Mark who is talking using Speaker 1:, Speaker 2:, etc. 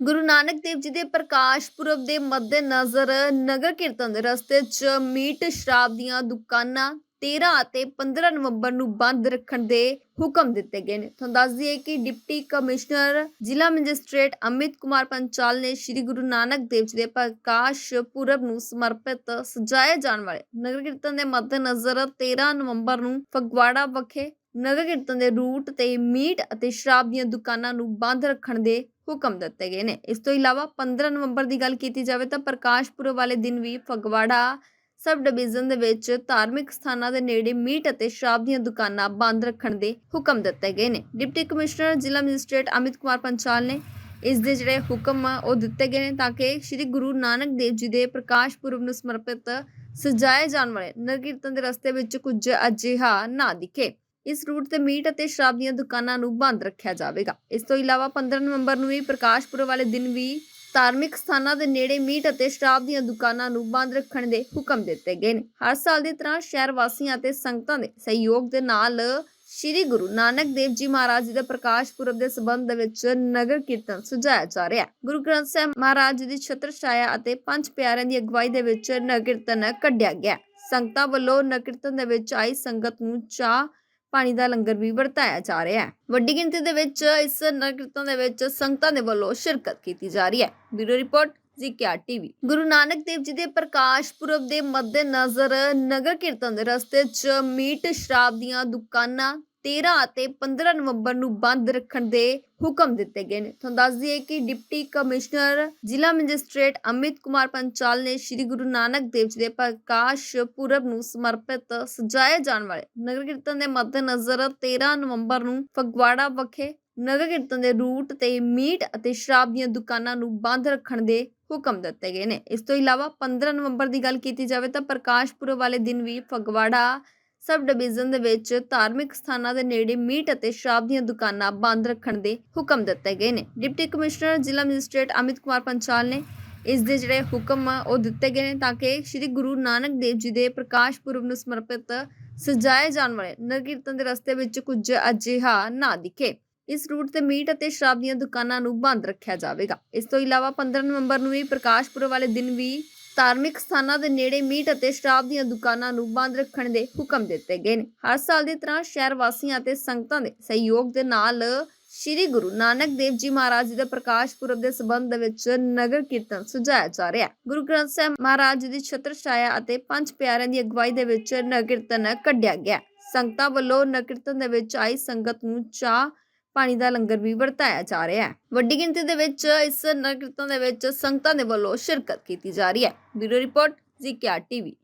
Speaker 1: ਗੁਰੂ ਨਾਨਕ ਦੇਵ ਜੀ ਦੇ ਪ੍ਰਕਾਸ਼ ਪੁਰਬ ਦੇ ਮੱਦੇਨਜ਼ਰ ਨਗਰ ਕੀਰਤਨ ਦੇ ਰਸਤੇ 'ਚ ਮੀਟ ਸ਼ਰਾਬ ਦੀਆਂ ਦੁਕਾਨਾਂ 13 ਅਤੇ 15 ਨਵੰਬਰ ਨੂੰ ਬੰਦ ਰੱਖਣ ਦੇ ਹੁਕਮ ਦਿੱਤੇ ਗਏ ਨੇ। ਤੁਹਾਨੂੰ ਦੱਸ ਦਈਏ ਕਿ ਡਿਪਟੀ ਕਮਿਸ਼ਨਰ, ਜ਼ਿਲ੍ਹਾ ਮੈਜਿਸਟ੍ਰੇਟ ਅਮਿਤ ਕੁਮਾਰ ਪੰਚਾਲ ਨੇ ਸ੍ਰੀ ਗੁਰੂ ਨਾਨਕ ਦੇਵ ਜੀ ਦੇ ਪ੍ਰਕਾਸ਼ ਪੁਰਬ ਨੂੰ ਸਮਰਪਿਤ ਸਜਾਏ ਜਾਣ ਵਾਲੇ ਨਗਰ ਕੀਰਤਨ ਦੇ ਮੱਦੇਨਜ਼ਰ 13 ਨਵੰਬਰ ਨੂੰ ਫਗਵਾੜਾ ਵਿਖੇ ਨਗਰ ਕੀਰਤਨ ਦੇ ਰੂਟ ਤੇ ਮੀਟ ਅਤੇ ਸ਼ਰਾਬ ਦੀਆਂ ਦੁਕਾਨਾਂ ਨੂੰ ਬੰਦ ਰੱਖਣ ਦੇ ਹੁਕਮ ਦਿੱਤੇ ਗਏ ਨੇ ਇਸ ਤੋਂ ਇਲਾਵਾ 15 ਨਵੰਬਰ ਦੀ ਗੱਲ ਕੀਤੀ ਜਾਵੇ ਤਾਂ ਪ੍ਰਕਾਸ਼ ਪੁਰਬ ਵਾਲੇ ਦਿਨ ਵੀ ਫਗਵਾੜਾ ਸਬ ਡਿਵੀਜ਼ਨ ਦੇ ਵਿੱਚ ਧਾਰਮਿਕ ਸਥਾਨਾਂ ਦੇ ਨੇੜੇ ਮੀਟ ਅਤੇ ਸ਼ਰਾਬ ਦੀਆਂ ਦੁਕਾਨਾਂ ਬੰਦ ਰੱਖਣ ਦੇ ਹੁਕਮ ਦਿੱਤੇ ਗਏ ਨੇ ਡਿਪਟੀ ਕਮਿਸ਼ਨਰ ਜ਼ਿਲ੍ਹਾ ਮੈਜਿਸਟ੍ਰੇਟ ਅਮਿਤ ਕੁਮਾਰ ਪੰਚਾਲ ਨੇ ਇਸ ਦੇ ਜਿਹੜੇ ਹੁਕਮ ਆ ਉਹ ਦਿੱਤੇ ਗਏ ਨੇ ਤਾਂ ਕਿ ਸ੍ਰੀ ਗੁਰੂ ਨਾਨਕ ਦੇਵ ਜੀ ਦੇ ਪ੍ਰਕਾਸ਼ ਪੁਰਬ ਨੂੰ ਸਮਰਪਿਤ ਸਜਾਏ ਜਾਣ ਵਾਲੇ ਨਗਰ ਕੀਰਤਨ ਦੇ ਰਸਤੇ ਵਿੱਚ ਕੁਝ ਅਜਿਹਾ ਨਾ ਦਿਖੇ ਇਸ ਰੂਟ ਤੇ ਮੀਟ ਅਤੇ ਸ਼ਰਾਬ ਦੀਆਂ ਦੁਕਾਨਾਂ ਨੂੰ ਬੰਦ ਰੱਖਿਆ ਜਾਵੇਗਾ। ਇਸ ਤੋਂ ਇਲਾਵਾ 15 ਨਵੰਬਰ ਨੂੰ ਵੀ ਪ੍ਰਕਾਸ਼ ਵਾਲੇ ਦਿਨ ਵੀ ਧਾਰਮਿਕ ਸਥਾਨਾਂ ਦੇ ਨੇੜੇ ਮੀਟ ਅਤੇ ਸ਼ਰਾਬ ਦੀਆਂ ਦੁਕਾਨਾਂ ਨੂੰ ਬੰਦ ਰੱਖਣ ਦੇ ਹੁਕਮ ਦਿੱਤੇ ਗਏ ਨੇ। ਹਰ ਸਾਲ ਦੀ ਤਰ੍ਹਾਂ ਸ਼ਹਿਰ ਵਾਸੀਆਂ ਅਤੇ ਸੰਗਤਾਂ ਦੇ ਸਹਿਯੋਗ ਦੇ ਨਾਲ ਸ੍ਰੀ ਗੁਰੂ ਨਾਨਕ ਦੇਵ ਜੀ ਮਹਾਰਾਜ ਜੀ ਦੇ ਪ੍ਰਕਾਸ਼ ਪੁਰਬ ਦੇ ਸਬੰਧ ਵਿੱਚ ਨਗਰ ਕੀਰਤਨ ਸਜਾਇਆ ਜਾ ਰਿਹਾ ਹੈ। ਗੁਰੂ ਗ੍ਰੰਥ ਸਾਹਿਬ ਮਹਾਰਾਜ ਜੀ ਦੀ ਛਤਰ ਛਾਇਆ ਅਤੇ ਪੰਜ ਪਿਆਰਿਆਂ ਦੀ ਅਗਵਾਈ ਦੇ ਵਿੱਚ ਨਗਰ ਕੀਰਤਨ ਕੱਢਿਆ ਗਿਆ ਸੰਗਤਾਂ ਵੱਲੋਂ ਨਗਰ ਕੀਰਤਨ ਦੇ ਵਿੱਚ ਆਈ ਸੰਗਤ ਨੂੰ ਚਾਹ ਪਾਣੀ ਦਾ ਲੰਗਰ ਵੀ ਵਰਤਾਇਆ ਜਾ ਰਿਹਾ ਹੈ। ਵੱਡੀ ਗਿਣਤੀ ਦੇ ਵਿੱਚ ਇਸ ਨਗਰ ਕੀਰਤਨ ਦੇ ਵਿੱਚ ਸੰਗਤਾਂ ਦੇ ਵੱਲੋਂ ਸ਼ਿਰਕਤ ਕੀਤੀ ਜਾ ਰਹੀ ਹੈ। ਬਿਊਰੋ ਰਿਪੋਰਟ, ਜ਼ੀਕਿਆ ਟੀਵੀ। ਗੁਰੂ ਨਾਨਕ ਦੇਵ ਜੀ ਦੇ ਪ੍ਰਕਾਸ਼ ਪੁਰਬ ਦੇ ਮੱਦੇਨਜ਼ਰ ਨਗਰ ਕੀਰਤਨ ਦੇ ਰਸਤੇ 'ਚ ਮੀਟ ਸ਼ਰਾਬ ਦੀਆਂ ਦੁਕਾਨਾਂ 13 ਅਤੇ 15 ਨਵੰਬਰ ਨੂੰ ਬੰਦ ਰੱਖਣ ਦੇ ਹੁਕਮ ਦਿੱਤੇ ਗਏ ਨੇ। ਤੁਹਾਨੂੰ ਦੱਸ ਦਈਏ ਕਿ ਡਿਪਟੀ ਕਮਿਸ਼ਨਰ, ਜ਼ਿਲ੍ਹਾ ਮੈਜਿਸਟ੍ਰੇਟ ਅਮਿਤ ਕੁਮਾਰ ਪੰਚਾਲ ਨੇ ਸ੍ਰੀ ਗੁਰੂ ਨਾਨਕ ਦੇਵ ਜੀ ਦੇ ਪ੍ਰਕਾਸ਼ ਪੁਰਬ ਨੂੰ ਸਮਰਪਿਤ ਸਜਾਏ ਜਾਣ ਵਾਲੇ ਨਗਰ ਕੀਰਤਨ ਦੇ ਮੱਦੇਨਜ਼ਰ 13 ਨਵੰਬਰ ਨੂੰ ਫਗਵਾੜਾ ਵਿਖੇ ਨਗਰ ਕੀਰਤਨ ਦੇ ਰੂਟ ਤੇ ਮੀਟ ਅਤੇ ਸ਼ਰਾਬ ਦੀਆਂ ਦੁਕਾਨਾਂ ਨੂੰ ਬੰਦ ਰੱਖਣ ਦੇ ਹੁਕਮ ਦਿੱਤੇ ਗਏ ਨੇ। ਇਸ ਤੋਂ ਇਲਾਵਾ 15 ਨਵੰਬਰ ਦੀ ਗੱਲ ਕੀਤੀ ਜਾਵੇ ਤਾਂ ਪ੍ਰਕਾਸ਼ ਪੁਰਬ ਵਾਲੇ ਦਿਨ ਵੀ ਫਗਵਾੜਾ ਸਬ ਡਿਵੀਜ਼ਨ ਦੇ ਵਿੱਚ ਧਾਰਮਿਕ ਸਥਾਨਾਂ ਦੇ ਨੇੜੇ ਮੀਟ ਅਤੇ ਸ਼ਰਾਬ ਦੀਆਂ ਦੁਕਾਨਾਂ ਬੰਦ ਰੱਖਣ ਦੇ ਹੁਕਮ ਦਿੱਤੇ ਗਏ ਨੇ। ਡਿਪਟੀ ਕਮਿਸ਼ਨਰ, ਜ਼ਿਲ੍ਹਾ ਮੈਜਿਸਟ੍ਰੇਟ ਅਮਿਤ ਕੁਮਾਰ ਪੰਚਾਲ ਨੇ ਇਸ ਦੇ ਜਿਹੜੇ ਹੁਕਮ ਆ, ਉਹ ਦਿੱਤੇ ਗਏ ਨੇ ਤਾਂ ਕਿ ਸ੍ਰੀ ਗੁਰੂ ਨਾਨਕ ਦੇਵ ਜੀ ਦੇ ਪ੍ਰਕਾਸ਼ ਪੁਰਬ ਨੂੰ ਸਮਰਪਿਤ ਸਜਾਏ ਜਾਣ ਵਾਲੇ ਨਗਰ ਕੀਰਤਨ ਦੇ ਰਸਤੇ ਵਿੱਚ ਕੁਝ ਅਜਿਹਾ ਨਾ ਦਿਖੇ। ਇਸ ਰੂਟ ਤੇ ਮੀਟ ਅਤੇ ਸ਼ਰਾਬ ਦੀਆਂ ਦੁਕਾਨਾਂ ਨੂੰ ਬੰਦ ਰੱਖਿਆ ਜਾਵੇਗਾ। ਇਸ ਤੋਂ ਇਲਾਵਾ 15 ਨਵੰਬਰ ਨੂੰ ਵੀ ਪ੍ਰਕਾਸ਼ ਪੁਰਬ ਵਾਲੇ ਦਿਨ ਵੀ ਧਾਰਮਿਕ ਸਥਾਨਾਂ ਦੇ ਨੇੜੇ ਮੀਟ ਅਤੇ ਸ਼ਰਾਬ ਦੀਆਂ ਦੁਕਾਨਾਂ ਨੂੰ ਬੰਦ ਰੱਖਣ ਦੇ ਹੁਕਮ ਦਿੱਤੇ ਗਏ ਨੇ। ਹਰ ਸਾਲ ਦੀ ਤਰ੍ਹਾਂ ਸ਼ਹਿਰ ਵਾਸੀਆਂ ਅਤੇ ਸੰਗਤਾਂ ਦੇ ਸਹਿਯੋਗ ਦੇ ਨਾਲ ਸ੍ਰੀ ਗੁਰੂ ਨਾਨਕ ਦੇਵ ਜੀ ਮਹਾਰਾਜ ਜੀ ਦੇ ਪ੍ਰਕਾਸ਼ ਪੁਰਬ ਦੇ ਸਬੰਧ ਵਿੱਚ ਨਗਰ ਕੀਰਤਨ ਸਜਾਇਆ ਜਾ ਰਿਹਾ ਹੈ। ਗੁਰੂ ਗ੍ਰੰਥ ਸਾਹਿਬ ਮਹਾਰਾਜ ਜੀ ਦੀ ਛਤਰ ਛਾਇਆ ਅਤੇ ਪੰਜ ਪਿਆਰਿਆਂ ਦੀ ਅਗਵਾਈ ਦੇ ਵਿੱਚ ਨਗਰ ਕੀਰਤਨ ਕੱਢਿਆ ਗਿਆ ਸੰਗਤਾਂ ਵੱਲੋਂ ਨਗਰ ਕੀਰਤਨ ਦੇ ਵਿੱਚ ਆਈ ਸੰਗਤ ਨੂੰ ਚਾਹ ਪਾਣੀ ਦਾ ਲੰਗਰ ਵੀ ਵਰਤਾਇਆ ਜਾ ਰਿਹਾ ਹੈ। ਵੱਡੀ ਗਿਣਤੀ ਦੇ ਵਿੱਚ ਇਸ ਨਗਰ ਕੀਰਤਨ ਦੇ ਵਿੱਚ ਸੰਗਤਾਂ ਦੇ ਵੱਲੋਂ ਸ਼ਿਰਕਤ ਕੀਤੀ ਜਾ ਰਹੀ ਹੈ। ਬਿਊਰੋ ਰਿਪੋਰਟ, ਜ਼ੀਕਿਆ ਟੀਵੀ।